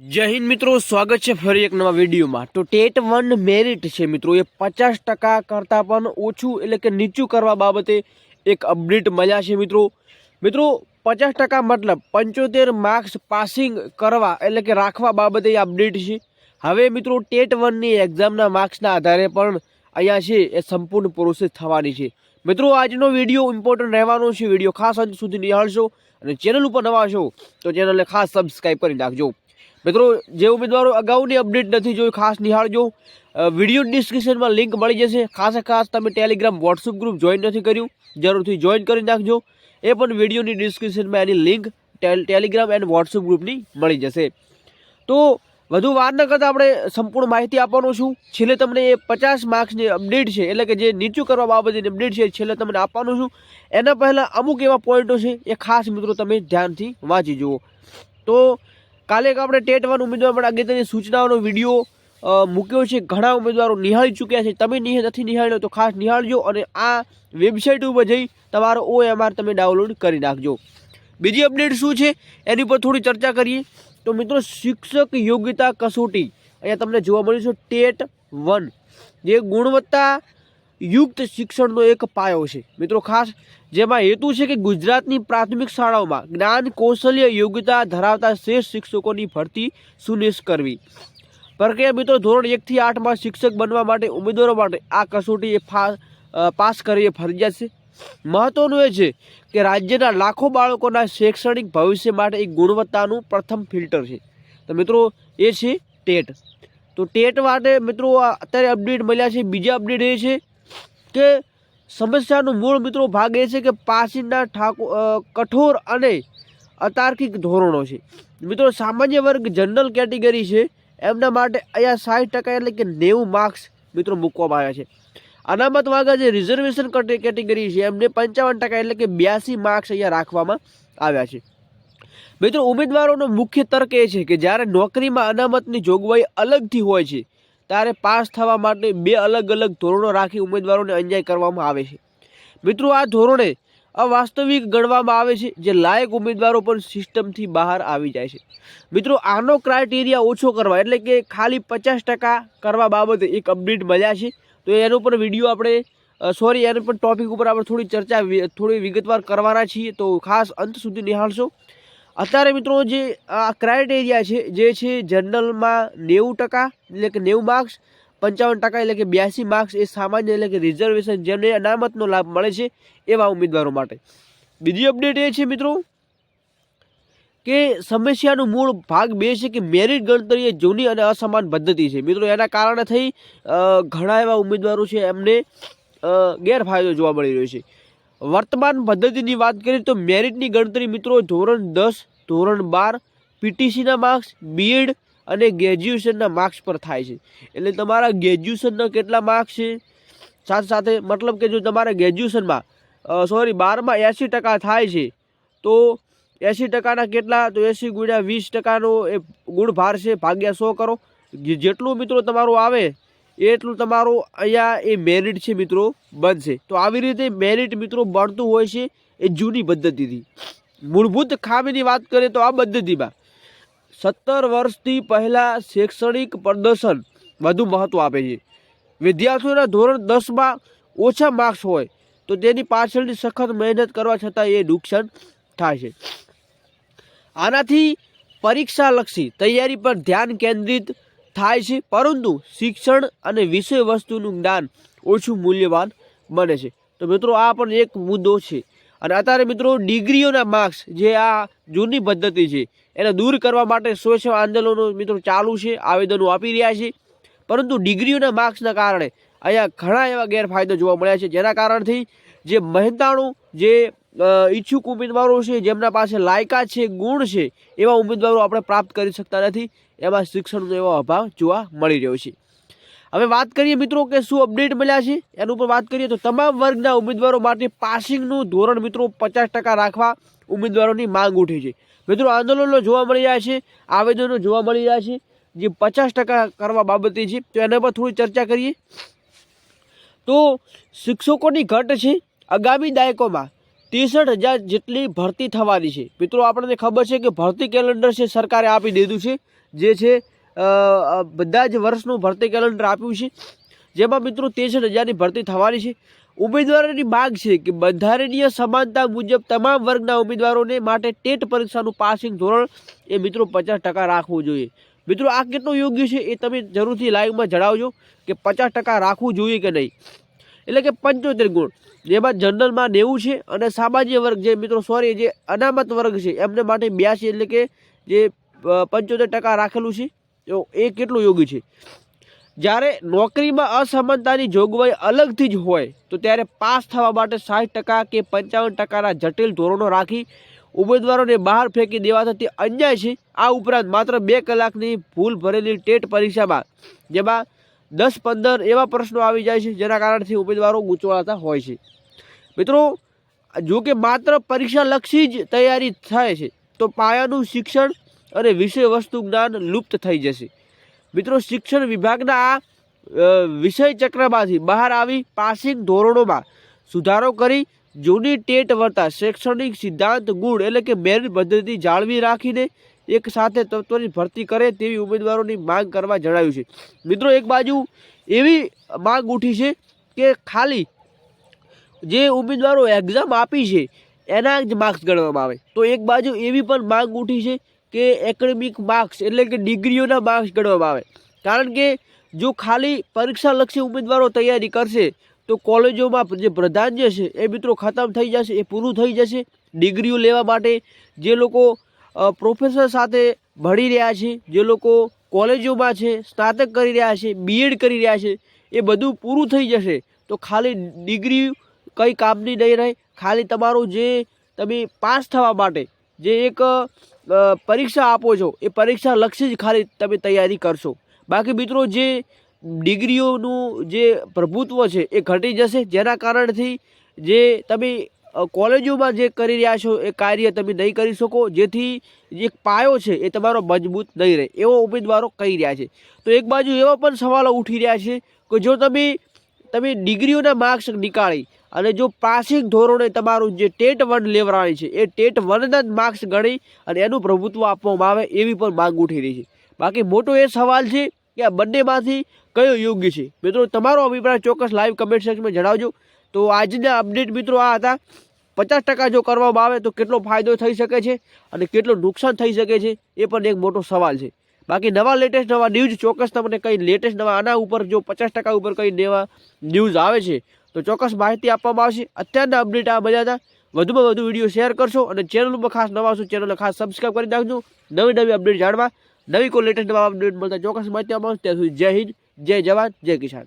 જય હિન્દ મિત્રો, સ્વાગત છે ફરી એક નવા વિડીયોમાં. તો ટેટ વન મેરિટ છે મિત્રો, એ પચાસ ટકા કરતાં પણ ઓછું એટલે કે નીચું કરવા બાબતે એક અપડેટ મળ્યા છે મિત્રો. મિત્રો, પચાસ ટકા મતલબ પંચોતેર માર્ક્સ પાસિંગ કરવા એટલે કે રાખવા બાબતે એ અપડેટ છે. હવે મિત્રો, ટેટ વનની એક્ઝામના માર્ક્સના આધારે પણ અહીંયા છે, એ સંપૂર્ણ પ્રોસેસ થવાની છે. મિત્રો, આજનો વીડિયો ઇમ્પોર્ટન્ટ રહેવાનો છે. વીડિયો ખાસ અંત સુધી નિહાળશો અને ચેનલ ઉપર નવા છો તો ચેનલને ખાસ સબસ્ક્રાઈબ કરી નાખજો. મિત્રો, જે ઉમેદવારો અગાઉની અપડેટ નથી જોઈ, ખાસ નિહાળજો. વીડિયો ડિસ્ક્રિપ્શનમાં લિંક મળી જશે. ખાસે ખાસ તમે ટેલિગ્રામ વોટ્સઅપ ગ્રુપ જોઈન નથી કર્યું, જરૂરથી જોઈન કરી નાખજો. એ પણ વિડીયોની ડિસ્ક્રિપ્શનમાં એની લિંક ટેલિગ્રામ એન્ડ વોટ્સઅપ ગ્રુપની મળી જશે. તો, વધુ વાર ન કરતાં આપણે સંપૂર્ણ માહિતી આપવાનું છું. છેલ્લે તમને એ પચાસ માર્ક્સની અપડેટ છે, એટલે કે જે નીચું કરવા બાબતની અપડેટ છે છેલ્લે તમને આપવાનું છું. એના પહેલાં અમુક એવા પોઈન્ટો છે, એ ખાસ મિત્રો તમે ધ્યાનથી વાંચી જુઓ. તો કાલે એક આપણે ટેટ વન ઉમેદવાર માટે અગત્યની સૂચનાઓનો વીડિયો મૂક્યો છે. ઘણા ઉમેદવારો નિહાળી ચૂક્યા છે. તમે નથી નિહાળ્યો તો ખાસ નિહાળજો અને આ વેબસાઇટ ઉપર જઈ તમારો ઓએમઆર તમે ડાઉનલોડ કરી નાખજો. બીજી અપડેટ શું છે? એની પર થોડી ચર્ચા કરીએ. તો મિત્રો, શિક્ષક યોગ્યતા કસોટી. અહીંયા તમને જોવા મળ્યું છે ટેટ વન. જે ગુણવત્તા યુક્ત શિક્ષણનો એક પાયો છે. મિત્રો, ખાસ જેમાં હેતુ છે કે ગુજરાતની પ્રાથમિક શાળાઓમાં જ્ઞાન કૌશલ્ય યોગ્યતા ધરાવતા શ્રેષ્ઠ શિક્ષકોની ભરતી સુનિશ્ચિત કરવી. પ્રક્રિયા મિત્રો ધોરણ એકથી આઠમાં શિક્ષક બનવા માટે ઉમેદવારો માટે આ કસોટી એ પાસ કરવી ફરજિયાત છે. મહત્વનું એ છે કે રાજ્યના લાખો બાળકોના શૈક્ષણિક ભવિષ્ય માટે એક ગુણવત્તાનું પ્રથમ ફિલ્ટર છે. તો મિત્રો એ છે ટેટ. તો ટેટ માટે મિત્રો અત્યારે અપડેટ મળ્યા છે. બીજા અપડેટ એ છે કે સમસ્યાનો મૂળ મિત્રો ભાગ એ છે કે પાસીના ઠાકો કઠોર અને અતાર્કિક ધોરણો છે. મિત્રો સામાન્ય વર્ગ જનરલ કેટેગરી છે. એમના માટે અહીંયા સાઠ ટકા એટલે કે નેવું માર્ક્સ મિત્રો મૂકવામાં આવ્યા છે. અનામત વાગા જે રિઝર્વેશન કેટેગરી છે, એમને પંચાવન ટકા એટલે કે બ્યાસી માર્ક્સ અહીંયા રાખવામાં આવ્યા છે. મિત્રો ઉમેદવારોનો મુખ્ય તર્ક એ છે કે જ્યારે નોકરીમાં અનામતની જોગવાઈ અલગથી હોય છે ત્યારે પાસ થવા માટે બે અલગ અલગ ધોરણો રાખી ઉમેદવારોને અન્યાય કરવામાં આવે છે. મિત્રો, આ ધોરણે અવાસ્તવિક ગણવામાં આવે છે, જે લાયક ઉમેદવારો પણ સિસ્ટમથી બહાર આવી જાય છે. મિત્રો, આનો ક્રાઇટેરિયા ઓછો કરવા, એટલે કે ખાલી પચાસ ટકા કરવા બાબતે એક અપડેટ મળ્યા છે. તો એનો પણ વીડિયો આપણે સોરી એનો પણ ટોપિક ઉપર આપણે થોડી ચર્ચા થોડી વિગતવાર કરવાના છીએ. તો ખાસ અંત સુધી નિહાળશો. અત્યારે મિત્રો જે આ ક્રાઇટેરિયા છે, જે છે જનરલમાં નેવું ટકા એટલે કે નેવું માર્ક્સ પંચાવન ટકા એટલે કે બ્યાસી માર્ક્સ એ સામાન્ય એટલે કે રિઝર્વેશન જેમને અનામતનો લાભ મળે છે એવા ઉમેદવારો માટે. બીજી અપડેટ એ છે મિત્રો કે સમસ્યાનું મૂળ ભાગ બે છે કે મેરિટ ગણતરી એ જૂની અને અસમાન પદ્ધતિ છે. મિત્રો, એના કારણે થઈ ઘણા એવા ઉમેદવારો છે એમને ગેરફાયદો જોવા મળી રહ્યો છે. વર્તમાન પદ્ધતિની વાત કરીએ તો મેરિટની ગણતરી મિત્રો ધોરણ દસ, ધોરણ બાર પીટીસીના માર્ક્સ બીએડ અને ગ્રેજ્યુએશનના માર્ક્સ પર થાય છે. એટલે તમારા ગ્રેજ્યુએશનના કેટલા માર્ક્સ છે? સાથે સાથે મતલબ કે જો તમારા ગ્રેજ્યુએશનમાં સોરી બારમાં એંસી ટકા થાય છે, તો એંસી ટકાના કેટલા? તો એંસી ગુણ્યા વીસ ટકાનો એ ગુણ ભાર છે, ભાગ્યા સો કરો. જેટલું મિત્રો તમારું આવે એટલું તમારું અહીંયા એ મેરિટ છે મિત્રો, બનશે. તો આવી રીતે મેરિટ મિત્રો બનતું હોય છે એ જૂની પદ્ધતિથી. મૂળભૂત ખામીની વાત કરીએ તો આ પદ્ધતિમાં સત્તર વર્ષથી પહેલાં શૈક્ષણિક પ્રદર્શન વધુ મહત્ત્વ આપે છે. વિદ્યાર્થીઓના ધોરણ દસમાં ઓછા માર્ક્સ હોય તો તેની પાછળની સખત મહેનત કરવા છતાં એ નુકસાન થાય છે. આનાથી પરીક્ષાલક્ષી તૈયારી પર ધ્યાન કેન્દ્રિત થાય છે, પરંતુ શિક્ષણ અને વિષય વસ્તુનું જ્ઞાન ઓછું મૂલ્યવાન બને છે. તો મિત્રો, આ પણ એક મુદ્દો છે. અને અત્યારે મિત્રો, ડિગ્રીઓના માર્ક્સ જે આ જૂની પદ્ધતિ છે, એને દૂર કરવા માટે સ્વચ્છ આંદોલનો મિત્રો ચાલુ છે, આવેદનો આપી રહ્યા છે. પરંતુ ડિગ્રીઓના માર્ક્સના કારણે અહીંયા ઘણા એવા ગેરફાયદા જોવા મળ્યા છે. જેના કારણથી જે મહેનતાણું, જે ઈચ્છુક ઉમેદવારો છે, જેમના પાસે લાયકાત છે, ગુણ છે, એવા ઉમેદવારો આપણે પ્રાપ્ત કરી શકતા નથી. એમાં શિક્ષણનો એવો અભાવ જોવા મળી રહ્યો છે. હવે વાત કરીએ મિત્રો કે શું અપડેટ મળ્યા છે? એનું ઉપર વાત કરીએ તો તમામ વર્ગના ઉમેદવારો માટે પાસિંગનું ધોરણ મિત્રો પચાસ ટકા રાખવા ઉમેદવારોની માંગ ઉઠી છે. મિત્રો આંદોલનો જોવા મળી રહ્યા છે, આવેદનો જોવા મળી રહ્યા છે. જે પચાસ ટકા કરવા બાબતે છે, તો એના પર થોડી ચર્ચા કરીએ. તો શિક્ષકોની ઘટ છે, આગામી દાયકોમાં ત્રેસઠ હજાર જેટલી ભરતી થવાની છે. મિત્રો આપણને ખબર છે કે ભરતી કેલેન્ડર છે, સરકારે આપી દીધું છે. જે છે બધા જ વર્ષનું ભરતી કેલેન્ડર આપ્યું છે. જેમાં મિત્રો ત્રેસઠ હજારની ભરતી થવાની છે. ઉમેદવારોની માંગ છે કે બંધારણીય સમાનતા મુજબ તમામ વર્ગના ઉમેદવારોને માટે ટેટ પરીક્ષાનું પાસિંગ ધોરણ એ મિત્રો પચાસ ટકા રાખવું જોઈએ. મિત્રો, આ કેટલું યોગ્ય છે એ તમે જરૂરથી લાઈવમાં જણાવજો કે પચાસ ટકા રાખવું જોઈએ કે નહીં. એટલે કે પંચોતેર ગુણ. જેમાં જનરલમાં નેવું છે અને સામાન્ય વર્ગ જે મિત્રો સોરી જે અનામત વર્ગ છે, એમને માટે બ્યાસી એટલે કે જે પંચોતેર ટકા રાખેલું છે. તો એ કેટલું યોગ્ય છે? જ્યારે નોકરીમાં અસમાનતાની જોગવાઈ અલગથી જ હોય, તો ત્યારે પાસ થવા માટે સાઠ ટકા કે પંચાવન ટકાના જટિલ ધોરણો રાખી ઉમેદવારોને બહાર ફેંકી દેવા થતી અન્યાય છે. આ ઉપરાંત માત્ર બે કલાકની ભૂલ ભરેલી ટેટ પરીક્ષામાં, જેમાં દસ પંદર એવા પ્રશ્નો આવી જાય છે, જેના કારણથી ઉમેદવારો ગૂંચવાતા હોય છે. મિત્રો જો કે માત્ર પરીક્ષાલક્ષી જ તૈયારી થાય છે, તો પાયાનું શિક્ષણ અને વિષય વસ્તુ જ્ઞાન લુપ્ત થઈ જશે. મિત્રો, શિક્ષણ વિભાગના આ વિષય ચક્રમાંથી બહાર આવી પાસિંગ ધોરણોમાં સુધારો કરી જૂની ટેટ વર્તા શૈક્ષણિક સિદ્ધાંત, ગુણ એટલે કે મેરિટ પદ્ધતિ જાળવી રાખીને એક સાથે તત્વની ભરતી કરે તેવી ઉમેદવારોની માંગ કરવા જણાવ્યું છે. મિત્રો, એક બાજુ એવી માંગ ઉઠી છે કે ખાલી જે ઉમેદવારો એક્ઝામ આપી છે, એના જ માર્ક્સ ગણવામાં આવે. તો એક બાજુ એવી પણ માંગ ઉઠી છે કે એકેડેમિક માર્ક્સ એટલે કે ડિગ્રીઓના માર્ક્સ ગણવામાં આવે. કારણ કે જો ખાલી પરીક્ષાલક્ષી ઉમેદવારો તૈયારી કરશે, તો કોલેજોમાં જે પ્રધાન જે છે, એ મિત્રો ખતમ થઈ જશે, એ પૂરું થઈ જશે. ડિગ્રીઓ લેવા માટે જે લોકો પ્રોફેસર સાથે ભણી રહ્યા છે, જે લોકો કોલેજોમાં છે, સ્નાતક કરી રહ્યા છે બીએડ કરી રહ્યા છે, એ બધું પૂરું થઈ જશે. તો ખાલી ડિગ્રી કંઈ કામની નહીં રહે. ખાલી તમારું જે તમે પાસ થવા માટે જે એક પરીક્ષા આપો છો, એ પરીક્ષા લક્ષી જ ખાલી તમે તૈયારી કરશો. બાકી મિત્રો જે ડિગ્રીઓનું જે પ્રભુત્વ છે એ ઘટી જશે. જેના કારણથી જે તમે કોલેજોમાં જે કરી રહ્યા છો, એ કાર્ય તમે નહીં કરી શકો. જેથી જે પાયો છે એ તમારો મજબૂત નહીં રહે. એવો ઉમેદવારો કહી રહ્યા છે. તો એક બાજુ એવા પણ સવાલો ઉઠી રહ્યા છે કે જો તમે તમે ડિગ્રીઓના માર્ક્સ નીકાળી અને જો પાસિંગ ધોરણે તમારું જે ટેટ વન લેવરાણી છે, એ ટેટ વનના જ માર્ક્સ ગણી અને એનું પ્રભુત્વ આપવામાં આવે એવી પણ માંગ ઉઠી રહી છે. બાકી મોટો એ સવાલ છે કે આ બંનેમાંથી કયો યોગ્ય છે? મિત્રો, તમારો અભિપ્રાય ચોક્કસ લાઈવ કમેન્ટ સેક્શનમાં જણાવજો. તો આજના અપડેટ મિત્રો આ હતા. પચાસ ટકા જો કરવામાં આવે તો કેટલો ફાયદો થઈ શકે છે અને કેટલું નુકસાન થઈ શકે છે, એ પણ એક મોટો સવાલ છે. બાકી નવા લેટેસ્ટ નવા ન્યૂઝ ચોક્કસ તમને કંઈ લેટેસ્ટ નવા આના ઉપર જો પચાસ ટકા ઉપર કંઈ નવા ન્યૂઝ આવે છે તો ચોક્કસ માહિતી આપવામાં આવશે. અત્યારના અપડેટ આ બધા હતા. વધુમાં વધુ વીડિયો શેર કરશો અને ચેનલમાં ખાસ નવા આવશો ચેનલને ખાસ સબસ્ક્રાઈબ કરી નાખજો. નવી નવી અપડેટ જાણવા. નવી કોઈ લેટેસ્ટ નવા અપડેટ મળતા ચોક્કસ માહિતી આપવામાં આવશે. ત્યાં સુધી જય હિન્દ, જય જવાન, જય કિસાન.